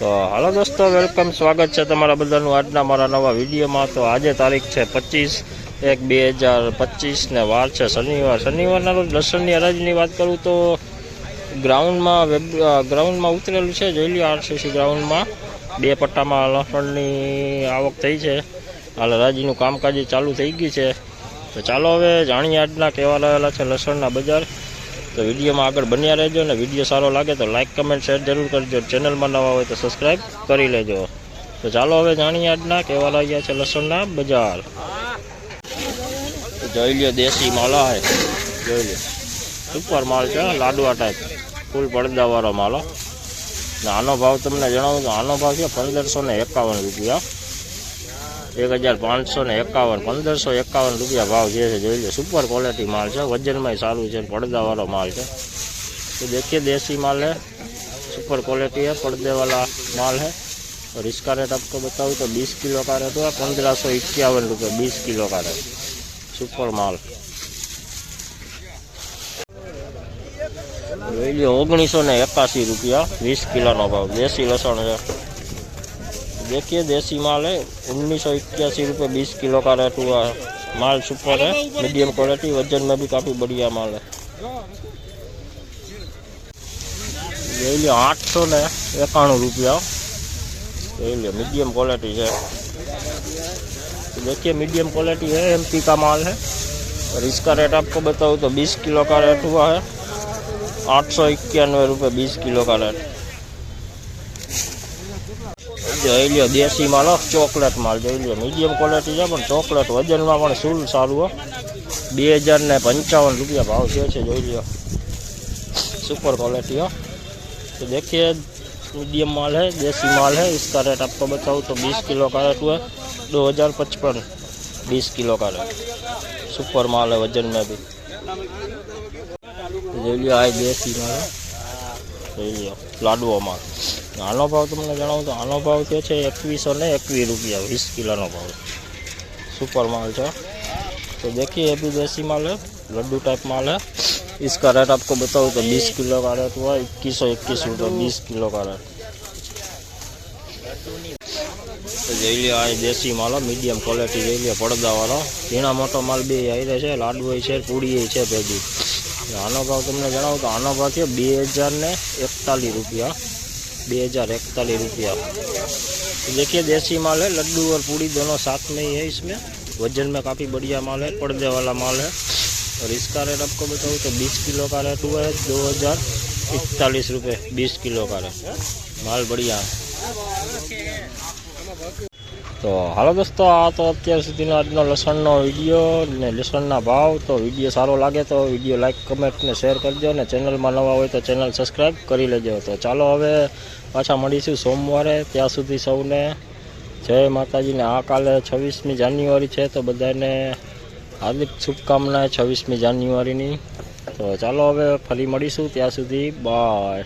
તો હાલો દોસ્તો વેલકમ સ્વાગત છે તમારા બધાનું આજના મારા નવા વિડીયોમાં. તો આજે તારીખ છે પચીસ એક બે હજાર પચીસને વાર છે શનિવાર. શનિવારના રોજ લસણની હરાજીની વાત કરું તો ગ્રાઉન્ડમાં વેબ ગ્રાઉન્ડમાં ઉતરેલું છે. જોઈ લ્યો આરસીસી ગ્રાઉન્ડમાં. બે પટ્ટામાં લસણની આવક થઈ છે. હાલ હરાજીનું કામકાજ ચાલુ થઈ ગયું છે. તો ચાલો હવે જાણીએ આજના કહેવા રહેલા છે લસણના બજાર. તો વિડીયોમાં આગળ બન્યા રહેજો ને વીડિયો સારો લાગે તો લાઇક કમેન્ટ શેર જરૂર કરજો. ચેનલમાં નવા હોય તો સબસ્ક્રાઈબ કરી લેજો. તો ચાલો હવે જાણીએ આજના કેવા લાગ્યા છે લસણના બજાર. જોઈ લ્યો, દેશી માલા હે. જોઈ લ્યો. સુપર માલ છે લાડવા ટાઈપ ફૂલ પડદાવાળો માલો ને આનો ભાવ તમને જણાવું તો આનો ભાવ છે પંદરસો ને એકાવન રૂપિયા. એક હજાર પાંચસો ને એકાવન પંદરસો એકાવન રૂપિયા ભાવ જે છે જોઈ લો સુપર ક્વોલિટી માલ છે વજનમાં સારું છે પડદાવાળો માલ છે तो देखिए देसी माल है सुपर क्वालिटी है पर्दे वाला माल है और इसका रेट आपको बताऊँ तो 20 किलो का रेट हुआ पंद्रह सौ इक्यावन रुपये बीस किलो का रेट सुपर माल જોઈ લ્યો ઓગણીસો ને એકાસી રૂપિયા વીસ કિલોનો ભાવ દેશી લસણ છે देखिए, देसी माल है। उन्नीस सौ इक्यासी रुपये बीस किलो का रेट हुआ है। माल सुपर है मीडियम क्वालिटी वज़न में भी काफ़ी बढ़िया माल है। ये लियो आठ सौ ने एकाणु रुपया। ये लियो मीडियम क्वालिटी है। तो देखिए मीडियम क्वालिटी है एमपी का माल है। और इसका रेट आपको बताऊँ तो बीस किलो का रेट हुआ है। आठ सौ इक्यानवे रुपये बीस किलो का रेट જોઈ લ્યો દેશી માલ હો, ચોકલેટ માલ જોઈ લ્યો મીડિયમ ક્વોલિટી છે પણ ચોકલેટ વજનમાં પણ સુલ સારું હો બે હજાર ને પંચાવન રૂપિયા ભાવ છે છે જોઈ લ્યો सुपर क्वालिटी हो तो देखिए मीडियम माल है देसी माल है इसका रेट आपको बताऊँ तो 20 किलो का रेट हुआ दो हज़ार पचपन बीस किलो का रेट सुपर माल है वजन में भी तो જોઈ લ્યો આ દેશી માલ હે. જોઈ લ્યો લાડવો માલ આનો ભાવ તમને જણાવું તો આનો ભાવ થયો છે એકવીસો ને એકવીસ રૂપિયા વીસ કિલોનો ભાવ सुपर माल છે तो देखिए ये भी देसी माल है लड्डू टाइप माल है इसका रेट आपको बताऊँ तो 20 किलो का रेट हुआ इक्कीस सौ इक्कीस रुपये बीस किलो का रेट તો જોઈ લ્યો આ દેશી માલ મીડિયમ ક્વોલિટી જોઈ લ્યો પડદાવાળો ઝીણા મોટો માલ બે આવી છે લાડવો છે પૂડી છે ભેગી આનો ભાવ તમને જણાવું તો આનો ભાવ છે બે હજાર ને એકતાલીસ રૂપિયા બે हज़ार इकतालीस रुपया देखिए देसी माल है लड्डू और पूड़ी दोनों साथ में ही है इसमें वजन में काफ़ी बढ़िया माल है पर्दे वाला माल है और इसका रेट आपको बताऊँ तो 20 किलो का रेट हुआ है दो हज़ार इकतालीस रुपये बीस किलो का रेट माल बढ़िया है તો હાલો દોસ્તો, આ તો અત્યાર સુધીનો આજનો લસણનો વીડિયો ને લસણના ભાવ, તો વીડિયો સારો લાગે તો વીડિયો લાઇક કમેન્ટ ને શેર કરજો ને ચેનલમાં નવા હોય તો ચેનલ સબસ્ક્રાઈબ કરી લેજો. તો ચાલો હવે પાછા મળીશું સોમવારે, ત્યાં સુધી સૌને જય માતાજીને આ કાલે છવ્વીસમી જાન્યુઆરી છે તો બધાને હાર્દિક શુભકામના છવ્વીસમી જાન્યુઆરીની. તો ચાલો હવે ફરી મળીશું ત્યાં સુધી, બાય.